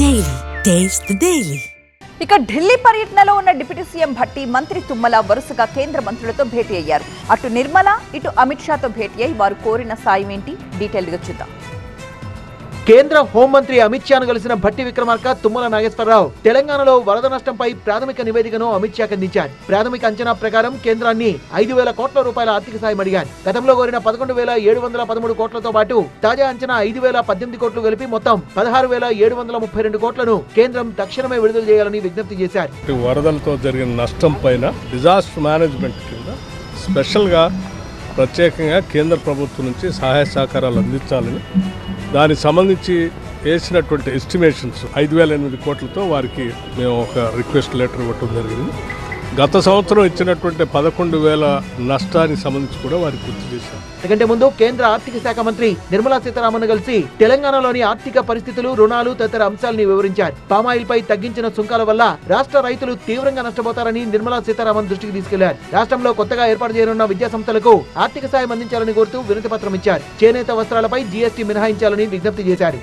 Daily taste daily ఇక ఢిల్లీ పర్యటనలో ఉన్న డిప్యూటీ సీఎం భట్టి మంత్రి తుమ్మల వరుసగా కేంద్ర మంత్రులతో భేటీ అయ్యారు. అటు నిర్మల ఇటు అమిత్ షాతో భేటీ అయి వారు కోరిన సాయం ఏంటి? డీటెయిల్గా చూద్దాం. కేంద్ర హోంమంత్రి అమిత్ షాను కలిసిన భట్టి విక్రమార్క తుమ్మల నాగేశ్వరరావు తెలంగాణలో వరద నష్టంపై ప్రాథమిక నివేదికను అమిత్ షాకి అందించారు ప్రాథమిక అంచనా ప్రకారం కేంద్రాన్ని ఐదు వేల కోట్ల రూపాయల ఆర్థిక సాయం అడిగారు గతంలో కోరిన పదకొండు వేల ఏడు వందల పదమూడు కోట్లతో పాటు తాజా అంచనా ఐదు వేల పద్దెనిమిది కోట్లు కలిపి మొత్తం పదహారు వేల ఏడు వందల ముప్పై రెండు కోట్లను కేంద్రం తక్షణమే విడుదల చేయాలని విజ్ఞప్తి చేశారు. వరదలతో జరిగిన నష్టం పైన డిజాస్టర్ మేనేజ్మెంట్ కింద స్పెషల్గా ప్రత్యేకంగా కేంద్ర ప్రభుత్వం నుంచి సహాయ సహకారాలు అందించాలని దానికి సంబంధించి వేసినటువంటి ఎస్టిమేషన్స్ ఐదు వేల ఎనిమిది కోట్లతో వారికి మేము ఒక రిక్వెస్ట్ లెటర్ ఇవ్వటం జరిగింది. గత సంవత్సరం ఇచ్చినటువంటి పదకొండు వేల నష్టానికి సంబంధించి కూడా వారికి గుర్తు చేశారు. ఎందుకంటే ముందు కేంద్ర ఆర్థిక శాఖ మంత్రి నిర్మలా సీతారామన్ కలిసి తెలంగాణలోని ఆర్థిక పరిస్థితులు రుణాలు తదితర అంశాలని వివరించారు. పామాయిల్ పై తగ్గించిన సుంకాల వల్ల రాష్ట్ర రైతులు తీవ్రంగా నష్టపోతారని నిర్మలా సీతారామన్ దృష్టికి తీసుకెళ్ళారు. రాష్ట్రంలో కొత్తగా ఏర్పాటు చేయనున్న విద్యా సంస్థలకు ఆర్థిక సాయం అందించాలని కోరుతూ వినతి పత్రం ఇచ్చారు. చేనేత వస్త్రాలపై జీఎస్టీ మినహాయించాలని విజ్ఞప్తి చేశారు.